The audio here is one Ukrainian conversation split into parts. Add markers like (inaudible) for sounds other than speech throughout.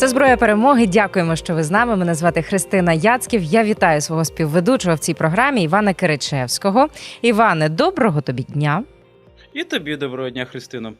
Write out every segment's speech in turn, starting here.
Це зброя перемоги. Дякуємо, що ви з нами. Мене звати Христина Яцьків. Я вітаю свого співведучого в цій програмі Івана Киричевського. Іване, доброго тобі дня. І тобі доброго дня, Христино.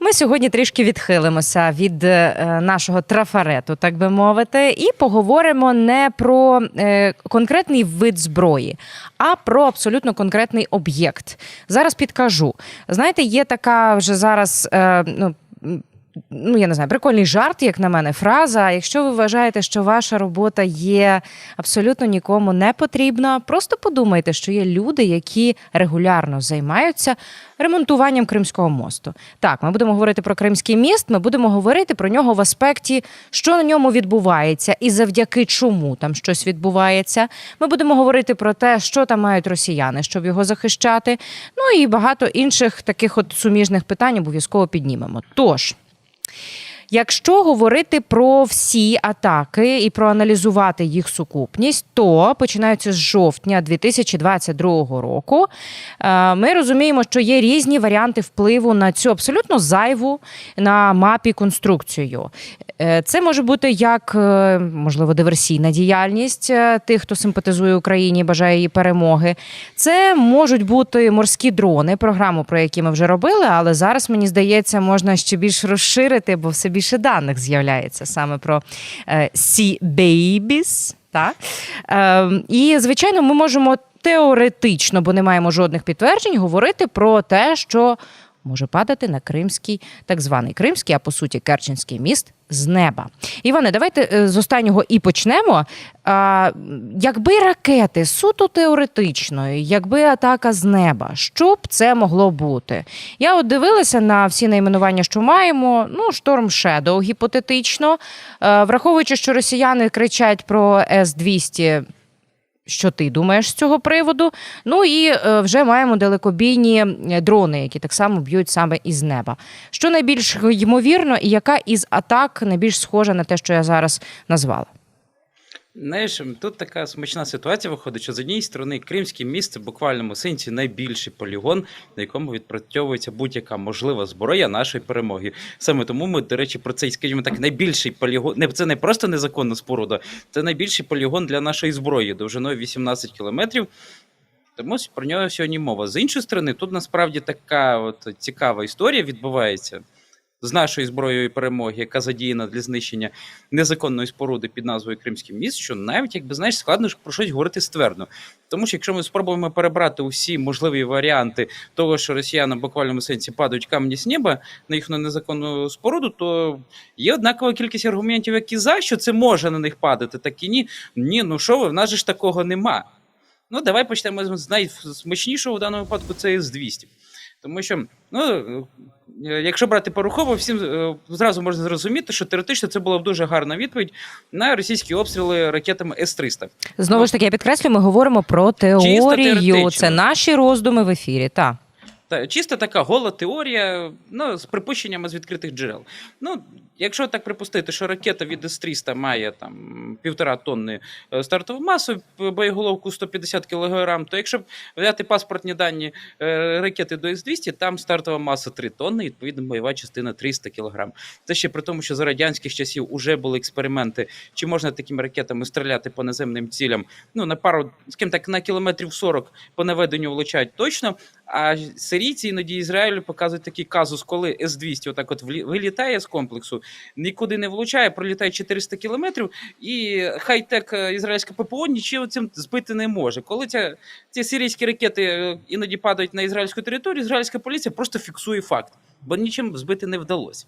Ми сьогодні трішки відхилимося від е, нашого трафарету, так би мовити, і поговоримо не про е, конкретний вид зброї, а про абсолютно конкретний об'єкт. Зараз підкажу. Знаєте, є така вже зараз. Е, ну, Ну, я не знаю, прикольний жарт, як на мене, фраза. Якщо ви вважаєте, що ваша робота є абсолютно нікому не потрібна, просто подумайте, що є люди, які регулярно займаються ремонтуванням Кримського мосту. Так, ми будемо говорити про Кримський міст, ми будемо говорити про нього в аспекті, що на ньому відбувається, і завдяки чому там щось відбувається. Ми будемо говорити про те, що там мають росіяни, щоб його захищати. Ну і багато інших таких от суміжних питань обов'язково піднімемо. Тож. Якщо говорити про всі атаки і проаналізувати їх сукупність, то починаючи з жовтня 2022 року, е, ми розуміємо, що є різні варіанти впливу на цю абсолютно зайву на мапі конструкцію. Е, Це може бути як е, можливо диверсійна діяльність е, тих, хто симпатизує Україні, бажає її перемоги. Це можуть бути морські дрони, програму, про які ми вже робили, але зараз мені здається, можна ще більш розширити, бо все більше даних з'являється саме про Sea Babies. Так? Е, і, звичайно, ми можемо теоретично, бо не маємо жодних підтверджень, говорити про те, що може падати на кримський, так званий кримський, а по суті Керченський міст з неба. Іване, давайте е, з останнього і почнемо. А, якби ракети суто теоретично, якби атака з неба, що б це могло бути? Я от дивилася на всі найменування, що маємо. Ну, шторм Shadow гіпотетично. Е, враховуючи, що росіяни кричать про С-200 що ти думаєш з цього приводу? Ну і е, вже маємо далекобійні е, дрони, які так само б'ють саме із неба. Що найбільш ймовірно, і яка із атак найбільш схожа на те, що я зараз назвала? Знаєш, тут така смачна ситуація виходить, що з однієї сторони Кримський місце в буквальному сенсі найбільший полігон, на якому відпрацьовується будь-яка можлива зброя нашої перемоги. Саме тому ми, до речі, про цей, скажімо так, найбільший полігон. Не це не просто незаконна споруда, це найбільший полігон для нашої зброї довжиною 18 кілометрів. Тому про нього сьогодні мова. З іншої сторони, тут насправді така от цікава історія відбувається з нашою зброєю перемоги, яка задіяна для знищення незаконної споруди під назвою Кримський міст, що навіть якби знаєш, складно ж про щось говорити ствердно. Тому що якщо ми спробуємо перебрати усі можливі варіанти того, що росіяни буквальному сенсі падають камні з неба на їхню незаконну споруду, то є однакова кількість аргументів, які за що це може на них падати, так і ні. Ні, ну що ви, в нас же ж такого нема. Ну, давай почнемо з найсмачнішого в даному випадку це С-200. Тому що, ну, е, якщо брати порухово, всім е, зразу можна зрозуміти, що теоретично це була б дуже гарна відповідь на російські обстріли ракетами С-300. Знову ж таки, я підкреслю, ми говоримо про теорію. Це наші роздуми в ефірі. Так. Та чисто така гола теорія, ну, з припущеннями з відкритих джерел. Ну, якщо так припустити, що ракета від С-300 має там півтора тонни е, стартову масу, боєголовку 150 кг, то якщо взяти паспортні дані е, ракети до С-200, там стартова маса 3 тонни, відповідно, бойова частина 300 кг. Це ще при тому, що за радянських часів вже були експерименти, чи можна такими ракетами стріляти по наземним цілям. Ну, на пару, скажімо так, на кілометрів 40 по наведенню влучають точно. А сирійці іноді Ізраїлю показують такий казус, коли С-200 отак от вилітає з комплексу, нікуди не влучає, пролітає 400 кілометрів, і хай-тек е, ізраїльське ППО нічого цим збити не може. Коли ця, ці сирійські ракети е, іноді падають на ізраїльську територію, ізраїльська поліція просто фіксує факт, бо нічим збити не вдалося.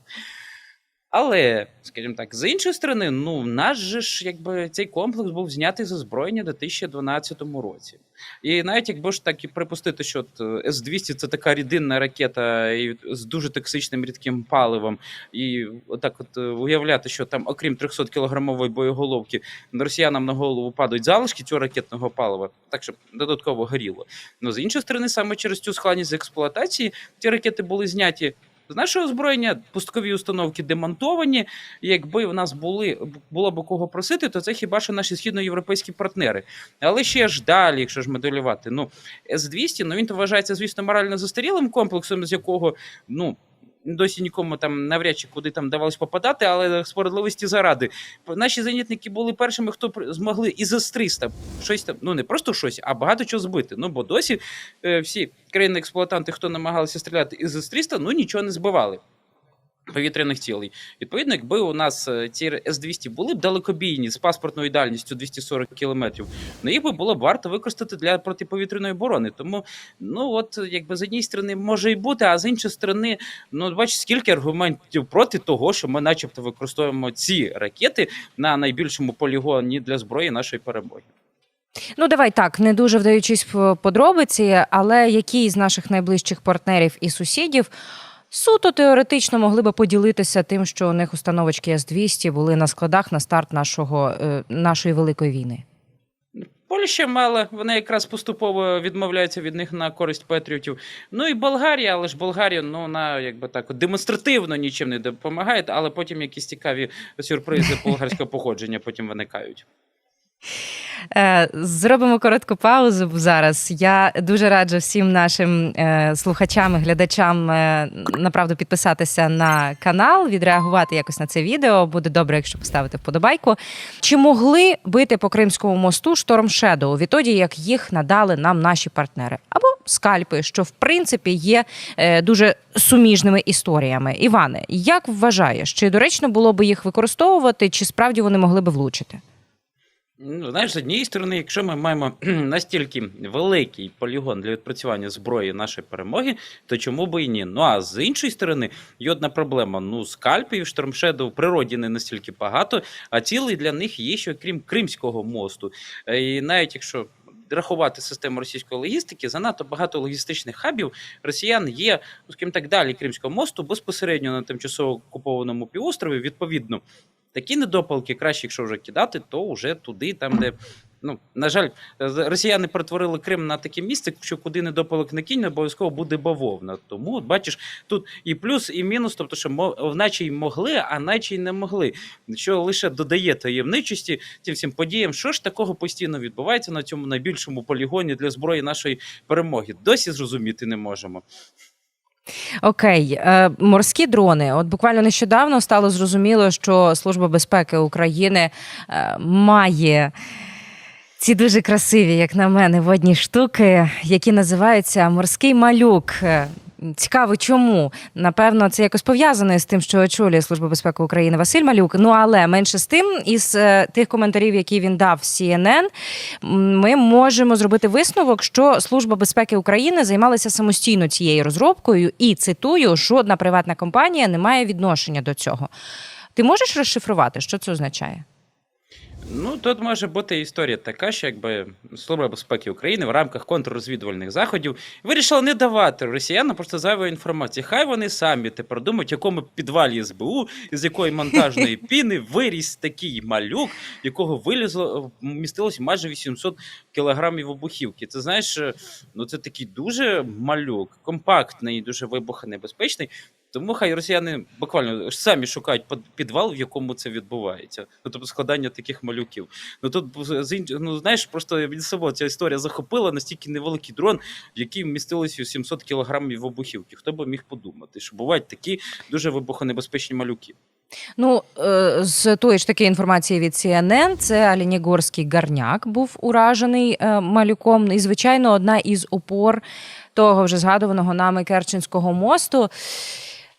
Але, скажімо так, з іншої сторони, ну, в нас же ж якби цей комплекс був знятий з озброєння у 2012 році. І навіть якби ж так і припустити, що е, С-200 це така рідинна ракета з дуже токсичним рідким паливом, і отак от е, уявляти, що там, окрім 300 кілограмової боєголовки, росіянам на голову падають залишки цього ракетного палива, так щоб додатково горіло. Ну з іншої сторони, саме через цю складність експлуатації ці ракети були зняті з нашого озброєння пусткові установки демонтовані. Якби в нас були було б кого просити, то це хіба що наші східноєвропейські партнери. Але ще ж далі, якщо ж моделювати, ну С-200, ну він вважається, звісно, морально застарілим комплексом, з якого ну. Досі нікому там навряд чи куди там давалось попадати, але справедливості заради. Наші зенітники були першими, хто змогли із С-300 щось там, ну не просто щось, а багато чого збити. Ну бо досі е, всі країни-експлуатанти, хто намагалися стріляти із С-300, ну нічого не збивали. Повітряних цілей. Відповідно, якби у нас ці С-200 були б далекобійні з паспортною дальністю 240 кілометрів, ну їх би було б варто використати для протиповітряної оборони. Тому, ну от якби з однієї сторони може і бути, а з іншої сторони, ну бач, скільки аргументів проти того, що ми, начебто, використовуємо ці ракети на найбільшому полігоні для зброї нашої перемоги. Ну, давай так, не дуже вдаючись в подробиці, але які з наших найближчих партнерів і сусідів суто теоретично могли би поділитися тим, що у них установочки С-200 були на складах на старт нашого, е, нашої великої війни? Польща мала, вона якраз поступово відмовляється від них на користь патріотів. Ну і Болгарія, але ж Болгарія, ну вона якби так демонстративно нічим не допомагає, але потім якісь цікаві сюрпризи (laughs) болгарського походження потім виникають. Е, Зробимо коротку паузу зараз. Я дуже раджу всім нашим е, слухачам і глядачам е, направду підписатися на канал, відреагувати якось на це відео. Буде добре, якщо поставити вподобайку. Чи могли бити по Кримському мосту Шторм Shadow відтоді, як їх надали нам наші партнери? Або скальпи, що в принципі є дуже суміжними історіями. Іване, як вважаєш, чи доречно було би їх використовувати, чи справді вони могли би влучити? Ну, знаєш, з однієї сторони, якщо ми маємо (clears throat) настільки великий полігон для відпрацювання зброї нашої перемоги, то чому би і ні? Ну а з іншої сторони, є одна проблема: ну, скальпів, штормшеду в природі не настільки багато, а цілий для них є ще крім Кримського мосту. Е, І навіть якщо. Рахувати систему російської логістики, занадто багато логістичних хабів росіян є, ну, скажімо так, далі Кримського мосту, безпосередньо на тимчасово окупованому півострові. Відповідно, такі недопалки краще, якщо вже кидати, то вже туди, там, де. Ну, на жаль, росіяни перетворили Крим на таке місце, що куди недопалок не кинь, обов'язково буде бавовна. Тому, от бачиш, тут і плюс, і мінус, тобто, що наче й могли, а наче й не могли. Що лише додає таємничості цим всім подіям, що ж такого постійно відбувається на цьому найбільшому полігоні для зброї нашої перемоги. Досі зрозуміти не можемо. Окей, е, морські дрони. От буквально нещодавно стало зрозуміло, що Служба безпеки України е, має. Ці дуже красиві, як на мене, водні штуки, які називаються морський малюк. Цікаво, чому напевно це якось пов'язане з тим, що очолює Служба безпеки України Василь Малюк. Ну але менше з тим, із е, тих коментарів, які він дав CNN, ми можемо зробити висновок, що Служба безпеки України займалася самостійно цією розробкою, і цитую, жодна приватна компанія не має відношення до цього. Ти можеш розшифрувати, що це означає? Ну, тут може бути історія така, що якби Служба безпеки України в рамках контррозвідувальних заходів вирішила не давати росіянам просто зайвої інформації. Хай вони самі тепер думають, в якому підвалі СБУ, з якої монтажної (laughs) піни виріс такий малюк, якого вилізло містилось майже 800 кілограмів обухівки. Це знаєш, ну це такий дуже малюк, компактний, дуже вибухонебезпечний. Тому хай росіяни буквально самі шукають підвал, в якому це відбувається. Ну, тобто складання таких малюків. Ну тут з ну, знаєш, просто від собою ця історія захопила настільки невеликий дрон, в який вмістилося 700 кілограмів обухівки. Хто би міг подумати, що бувають такі дуже вибухонебезпечні малюки. Ну, е, з тої ж таки інформації від CNN, це Алінігорський гарняк був уражений е, малюком. І, звичайно, одна із опор того вже згадуваного нами Керченського мосту.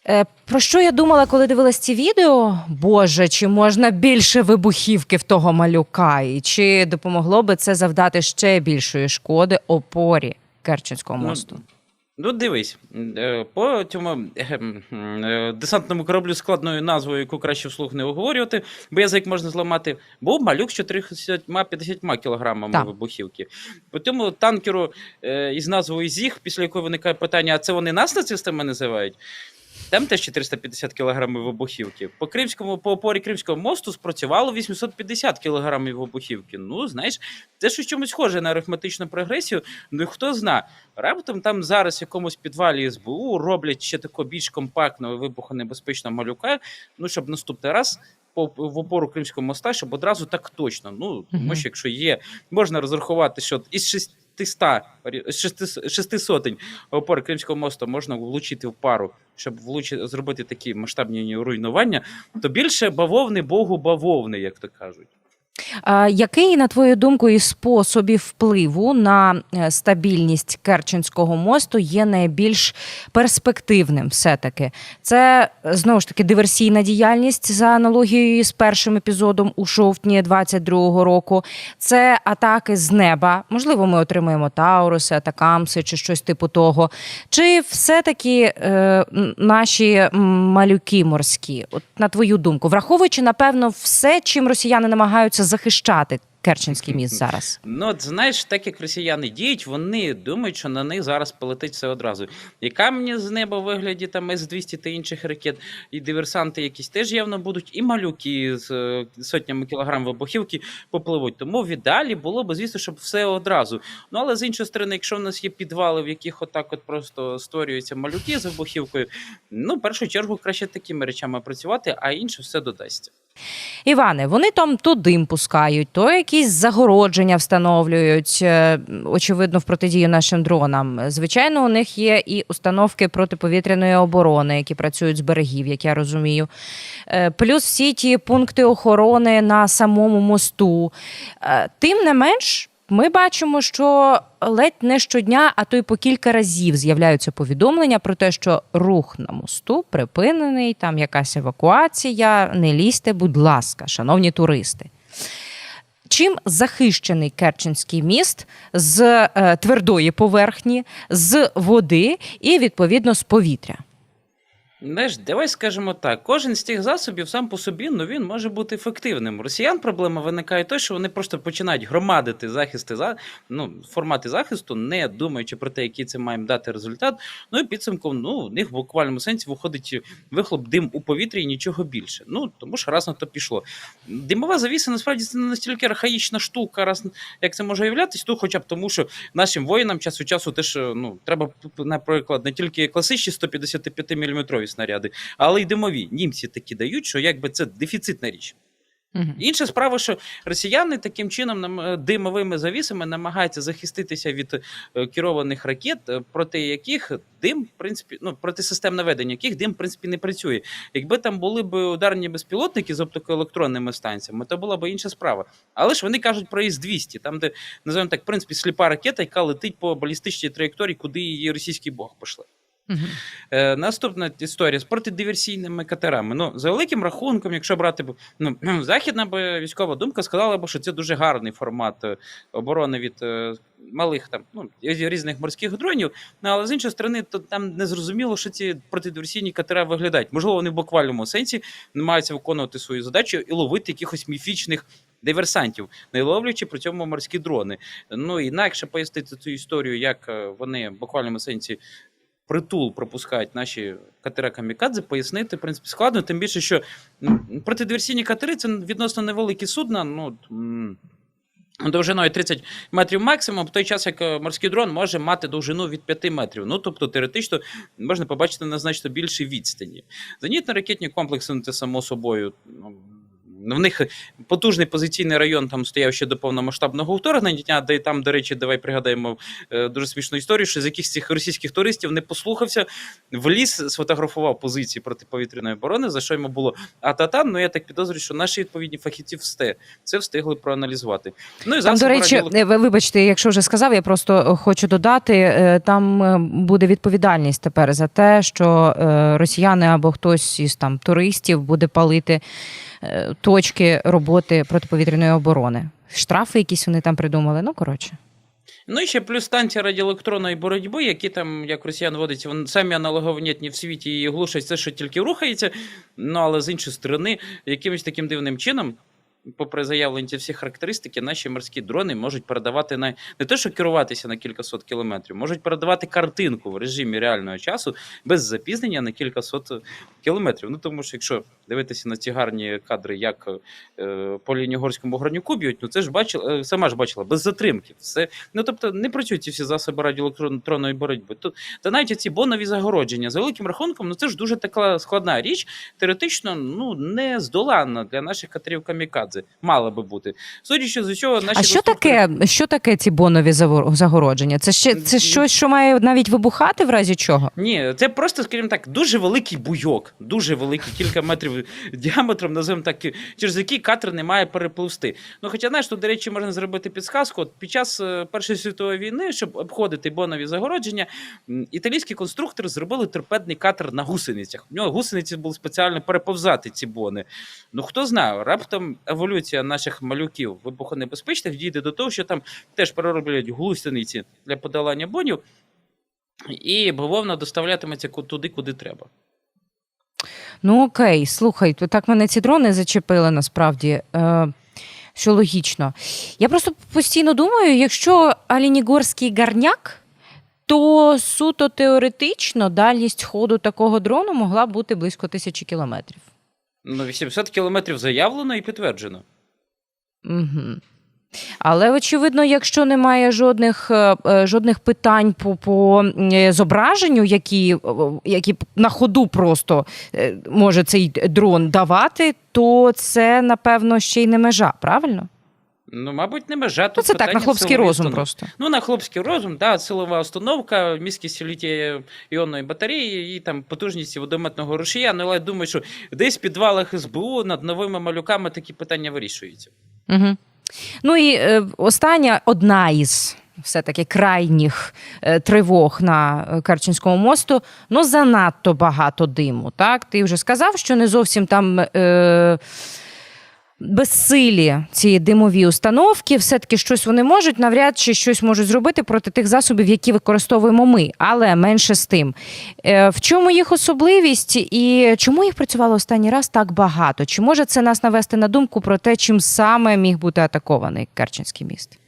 Е, Про що я думала, коли дивилась ці відео? Боже, чи можна більше вибухівки в того малюка? І чи допомогло би це завдати ще більшої шкоди опорі Керченського Ну, мосту? Ну, дивись, е, по цьому е, десантному кораблю складною назвою, яку краще вслух не оговорювати, бо язик можна зламати, був малюк з 450 кілограмами Так. вибухівки. По цьому танкеру із назвою ЗІГ, після якої виникає питання: а це вони нас нацистами називають? Там теж 450 кілограмів вибухівки. По Кримському, по опорі Кримського мосту спрацювало 850 кілограмів вибухівки. Ну, знаєш, це щось чомусь схоже на арифметичну прогресію. Ну і хто зна, раптом там зараз в якомусь підвалі СБУ роблять ще такого більш компактного вибухонебезпечного малюка. Ну, щоб наступний раз. по- В опору Кримського моста, щоб одразу так точно. Ну, тому що якщо є, можна розрахувати, що із 600, 600 шести сотень опор Кримського мосту можна влучити в пару, щоб влучити, зробити такі масштабні руйнування, то більше бавовни Богу бавовни, як то кажуть. Який, на твою думку, із способів впливу на е, стабільність Керченського мосту є найбільш перспективним? Все таки це знову ж таки диверсійна діяльність за аналогією з першим епізодом у жовтні 22-го року. Це атаки з неба. Можливо, ми отримаємо Тауруси, Атакамси чи щось типу того. Чи все-таки е, наші малюки морські, от на твою думку, враховуючи напевно все, чим росіяни намагаються захищати Керченський міст зараз? Ну, от знаєш, так як росіяни діють, вони думають, що на них зараз полетить все одразу. І камні з неба вигляді там С-200 та інших ракет, і диверсанти якісь теж явно будуть, і малюки з е, сотнями кілограм вибухівки попливуть. Тому в ідеалі було б, звісно, щоб все одразу. Ну але з іншої сторони, якщо в нас є підвали, в яких отак от просто створюються малюки з вибухівкою, ну в першу чергу краще такими речами працювати, а інше все додасться. Іване, вони там то дим пускають, то якісь загородження встановлюють, е, очевидно, в протидію нашим дронам. Звичайно, у них є і установки протиповітряної оборони, які працюють з берегів, як я розумію. Е, Плюс всі ті пункти охорони на самому мосту. Е, Тим не менш. Ми бачимо, що ледь не щодня, а то й по кілька разів з'являються повідомлення про те, що рух на мосту припинений, там якась евакуація. Не лізьте, будь ласка, шановні туристи. Чим захищений Керченський міст з е, твердої поверхні, з води і відповідно з повітря? Знаєш, давай скажемо так: кожен з тих засобів сам по собі ну він може бути ефективним. Росіян проблема виникає той, що вони просто починають громадити захисти за ну, формати захисту, не думаючи про те, який це має дати результат. Ну і підсумком, ну в них в буквальному сенсі виходить вихлоп дим у повітрі і нічого більше. Ну тому що раз на то пішло. Димова завіса насправді це не настільки архаїчна штука, раз як це може являтись, то хоча б тому, що нашим воїнам час від часу теж ну треба, наприклад, не тільки класичні 155 мм снаряди, але й димові. Німці такі дають, що якби це дефіцитна річ. Інша справа, що росіяни таким чином е, димовими завісами намагаються захиститися від е, керованих ракет, е, проти яких дим, в принципі, ну проти систем наведення, яких дим в принципі не працює. Якби там були б ударні безпілотники з оптикоелектронними станціями, то була б інша справа. Але ж вони кажуть про Іс-200, там, де називаємо так, в принципі, сліпа ракета, яка летить по балістичній траєкторії, куди її російський бог Е, наступна історія з протидиверсійними катерами. Ну, за великим рахунком, якщо брати ну, (clears throat) західна б військова думка сказала б, що це дуже гарний формат е, оборони від е, малих там ну, різних морських дронів. Ну, але з іншої сторони, то там не зрозуміло, що ці протидиверсійні катера виглядають. Можливо, вони в буквальному сенсі намагаються виконувати свою задачу і ловити якихось міфічних. Диверсантів, не ловлячи при цьому морські дрони. Ну інакше пояснити цю історію, як е, вони в буквальному сенсі притул пропускають наші катера камікадзе, пояснити, в принципі, складно. Тим більше, що протидиверсійні катери це відносно невеликі судна. Ну, Довжиною 30 метрів максимум, в той час як е, морський дрон може мати довжину від 5 метрів. Ну тобто теоретично можна побачити на значно більшій відстані. Зенітно-ракетні комплекси, ну, це само собою. Ну, в них потужний позиційний район там стояв ще до повномасштабного вторгнення, де там, до речі, давай пригадаємо е, дуже смішну історію, що з якихось цих російських туристів не послухався, в ліс сфотографував позиції протиповітряної оборони, за що йому було а-та-та. Ну я так підозрюю, що наші відповідні фахівці всте це встигли проаналізувати. Ну і Там, до речі, радіолог- е, ви- вибачте, якщо вже сказав, я просто хочу додати: е, там е, буде відповідальність тепер за те, що е, росіяни або хтось із там туристів буде палити е, точки роботи протиповітряної оборони. Штрафи якісь вони там придумали. Ну коротше. Ну і ще плюс станція радіоелектронної боротьби, які там, як росіян водиться, вони самі аналоговнітні в світі і глушать все, що тільки рухається. Ну але з іншої сторони, якимось таким дивним чином. Попри заявлені ці всі характеристики, наші морські дрони можуть передавати на не те, що керуватися на кількасот кілометрів, можуть передавати картинку в режимі реального часу без запізнення на кількасот кілометрів. Ну тому що якщо дивитися на ці гарні кадри, як е, по Лінігорському гранюку б'ють, ну це ж бачила, е, сама ж бачила без затримки. Все ну тобто не працюють ці всі засоби радіоелектронної боротьби. Тут та навіть ці бонові загородження за великим рахунком, ну це ж дуже така складна річ, теоретично ну не здоланна для наших катерів камікадзе. Камікадзе. Мала би бути. Судячи з усього, наші А що конструктори- таке, що таке ці бонові загородження? Це ще це щось, що має навіть вибухати в разі чого? Ні, це просто, скажімо так, дуже великий буйок, дуже великий, кілька метрів діаметром, називаємо так, через який катер не має перепливсти. Ну, хоча, знаєш, тут, до речі, можна зробити підсказку. От під час е, Першої світової війни, щоб обходити бонові загородження, італійські конструктори зробили торпедний катер на гусеницях. У нього гусениці були спеціально переповзати ці бони. Ну хто знає, раптом еволюція наших малюків вибухонебезпечних дійде до того, що там теж перероблять гусениці для подолання бонів. І бавовна доставлятиметься туди, куди треба. Ну окей, слухай, то так мене ці дрони зачепили насправді. Е, що логічно. Я просто постійно думаю, якщо Алінігорський гарняк, то суто теоретично дальність ходу такого дрону могла бути близько тисячі кілометрів. Ну, 800 кілометрів заявлено і підтверджено. Угу. Але очевидно, якщо немає жодних, е, е, жодних питань по, по е, зображенню, які, які на ходу просто може цей дрон давати, то це напевно ще й не межа, правильно? Ну, мабуть, не межа. Ну, це так, на хлопський розум установки. просто. Ну, на хлопський розум, да, силова установка, міськість літіє іонної батареї і там потужність водометного рушія. Ну, але я думаю, що десь в підвалах СБУ над новими малюками такі питання вирішуються. Угу. Ну і е, остання одна із все-таки крайніх е, тривог на е, Керченському мосту. Ну, занадто багато диму. Так, ти вже сказав, що не зовсім там. Е, Безсилі ці димові установки, все-таки щось вони можуть, навряд чи щось можуть зробити проти тих засобів, які використовуємо ми, але менше з тим. Е, В чому їх особливість і чому їх працювало останній раз так багато? Чи може це нас навести на думку про те, чим саме міг бути атакований Керченський міст?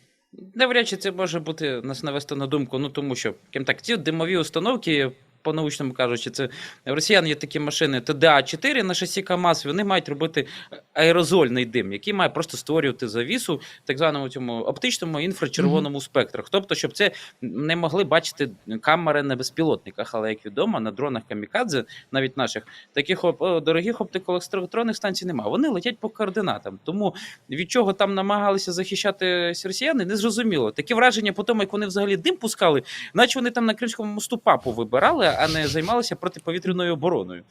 Навряд чи це може бути нас навести на думку, ну тому що крім так, ці димові установки. По-научному кажучи, це в росіян є такі машини ТДА-4 на шасі КАМАЗ, вони мають робити аерозольний дим, який має просто створювати завісу так званому цьому оптичному інфрачервоному спектрах. Тобто, щоб це не могли бачити камери на безпілотниках. Але як відомо, на дронах камікадзе, навіть наших таких дорогих оптикоелектронних станцій немає. Вони летять по координатам. Тому від чого там намагалися захищати росіяни, не зрозуміло. Такі враження по тому, як вони взагалі дим пускали, наче вони там на Кримському мосту папу вибирали, а не займалися протиповітряною обороною.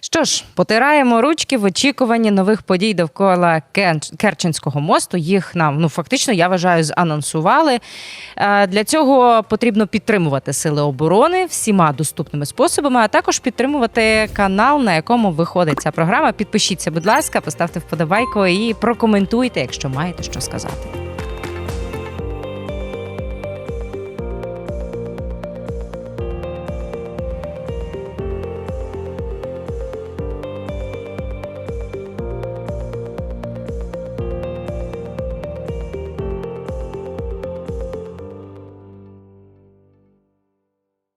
Що ж, потираємо ручки в очікуванні нових подій довкола Керченського мосту. Їх нам ну фактично я вважаю занонсували. Е, Для цього потрібно підтримувати сили оборони всіма доступними способами, а також підтримувати канал, на якому виходить ця програма. Підпишіться, будь ласка, поставте вподобайку і прокоментуйте, якщо маєте що сказати.